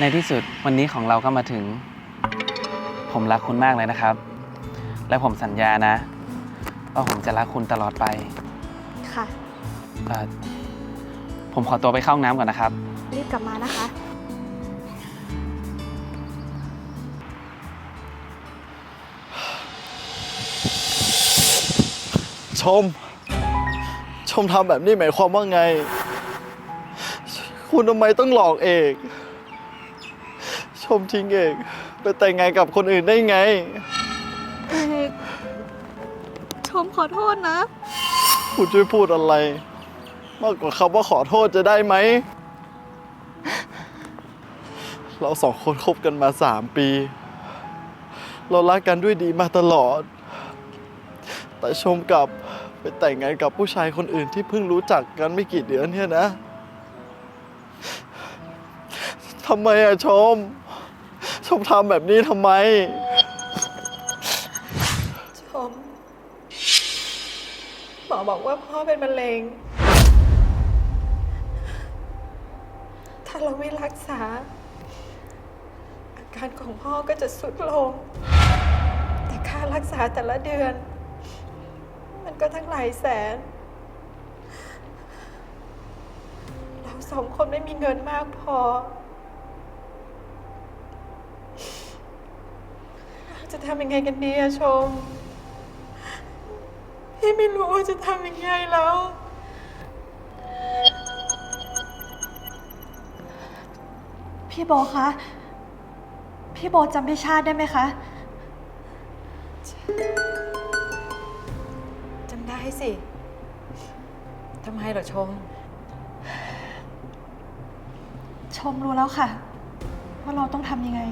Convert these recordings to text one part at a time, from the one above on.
ในที่สุดวันนี้ของเราก็มาถึง ผมรักคุณมากเลยนะครับ และผมสัญญานะ ว่าผมจะรักคุณตลอดไปค่ะเอ่อผมขอตัวไปเข้าห้องน้ำก่อนนะครับ รีบกลับมานะคะ ชม ชมทำแบบนี้หมายความว่าไง คุณทำไมต้องหลอกเอก ชมทิ้งเอกไปแต่งงานกับคนอื่นได้ไง เอกชมขอโทษนะ คุณช่วยพูดอะไร มากกว่าคำว่าขอโทษจะได้ไหม เราสองคนคบกันมาสามปี เรารักกันด้วยดีมาตลอด แต่ชมกลับไปแต่งงานกับผู้ชายคนอื่นที่เพิ่งรู้จักกันไม่กี่เดือนเนี่ยนะทำไมอะชม ชมทำแบบนี้ทำไม ชมหมอบอกว่าพ่อเป็นมะเร็ง ถ้าเราไม่รักษา อาการของพ่อก็จะสุดลง แต่ค่ารักษาแต่ละเดือน มันก็ทั้งหลายแสน เราสองคนไม่มีเงินมากพอ เรา จะทำยังไงกันดีอะชม พี่ไม่รู้ว่าจะทำยังไงแล้ว พี่โบคะ พี่โบจำพี่ชาติได้ไหมคะ จำได้สิ ทำไมเหรอชม ชมรู้แล้วค่ะ ว่าเราต้องทำยังไง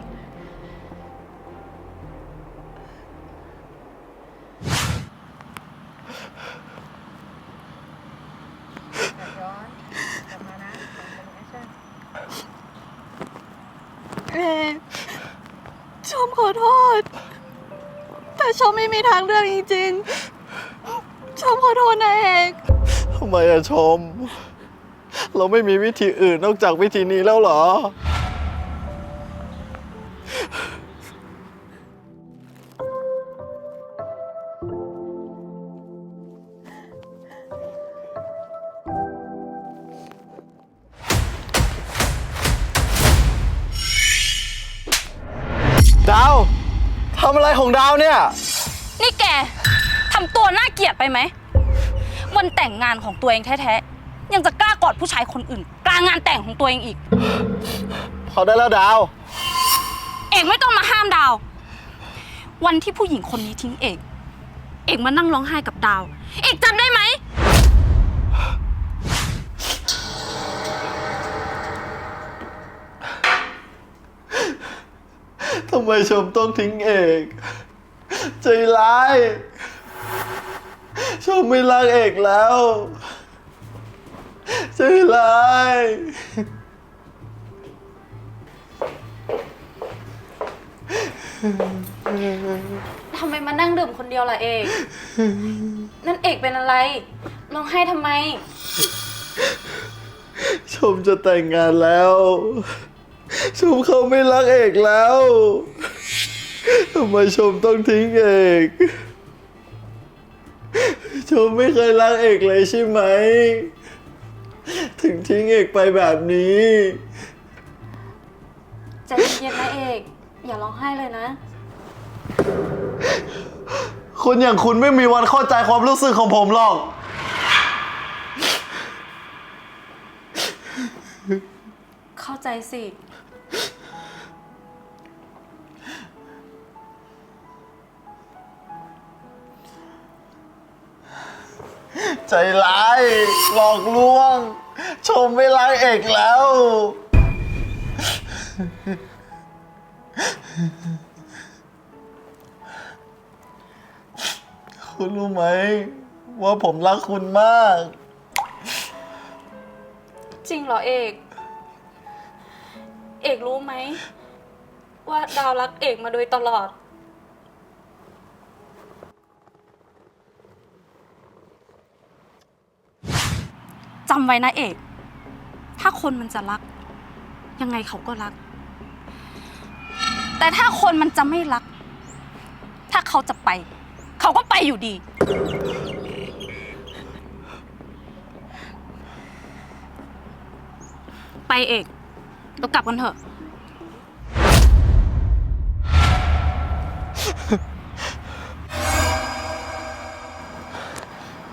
ชมขอโทษ แต่ชมไม่มีทางเลือกจริงๆ ชมขอโทษนะเอกทำไมอะชม เราไม่มีวิธีอื่นนอกจากวิธีนี้แล้วเหรอ ทำอะไรของดาวเนี่ย นี่แกทำตัวน่าเกลียดไปไหมวันแต่งงานของตัวเองแท้ๆ ยังจะกล้ากอดผู้ชายคนอื่น กลางงานแต่งของตัวเองอีก พอได้แล้วดาว เอกไม่ต้องมาห้ามดาว วันที่ผู้หญิงคนนี้ทิ้งเอก เอกมานั่งร้องไห้กับดาว เอกจำได้ไหม ทำไมชมต้องทิ้งเอก ใจร้าย ชมไม่รักเอกแล้ว ใจร้าย ทำไมมานั่งดื่มคนเดียวล่ะเอก นั่นเอกเป็นอะไร ร้องไห้ทำไม ชมจะแต่งงานแล้ว ชมเขาไม่รักเอกแล้วทำไมชมต้องทิ้งเอกชมไม่เคยรักเอกเลยใช่ไหม ถึงทิ้งเอกไปแบบนี้ใจเย็นๆนะเอก อย่าร้องไห้เลยนะ คนอย่างคุณไม่มีวันเข้าใจความรู้สึกของผมหรอก เข้าใจสิ ใจร้าย หลอกลวง ชมไม่รักเอกแล้ว คุณรู้ไหม ว่าผมรักคุณมาก จริงเหรอเอก เอกรู้ไหม ว่าดาวรักเอกมาโดยตลอด จำไว้นะเอก ถ้าคนมันจะรัก ยังไงเขาก็รัก แต่ถ้าคนมันจะไม่รัก ถ้าเขาจะไป เขาก็ไปอยู่ดี ไปเอกเรากลับกันเถอะ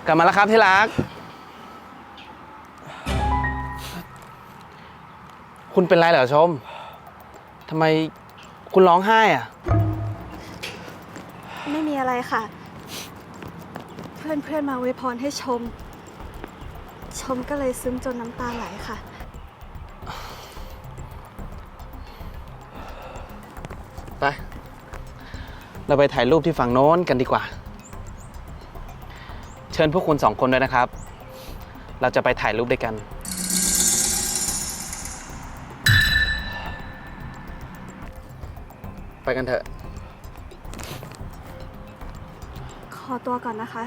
กลับมาแล้วครับที่รัก คุณเป็นไรเหรอชมทำไมคุณร้องไห้อะไม่มีอะไรค่ะ เพื่อนเพื่อนๆมาอวยพรให้ชม ชมก็เลยซึ้งจนน้ำตาไหลค่ะ ไป เราไปถ่ายรูปที่ฝั่งโน้นกันดีกว่า เชิญพวกคุณสองคนด้วยนะครับ เราจะไปถ่ายรูปด้วยกัน ไปกันเถอะ ขอตัวก่อนนะคะ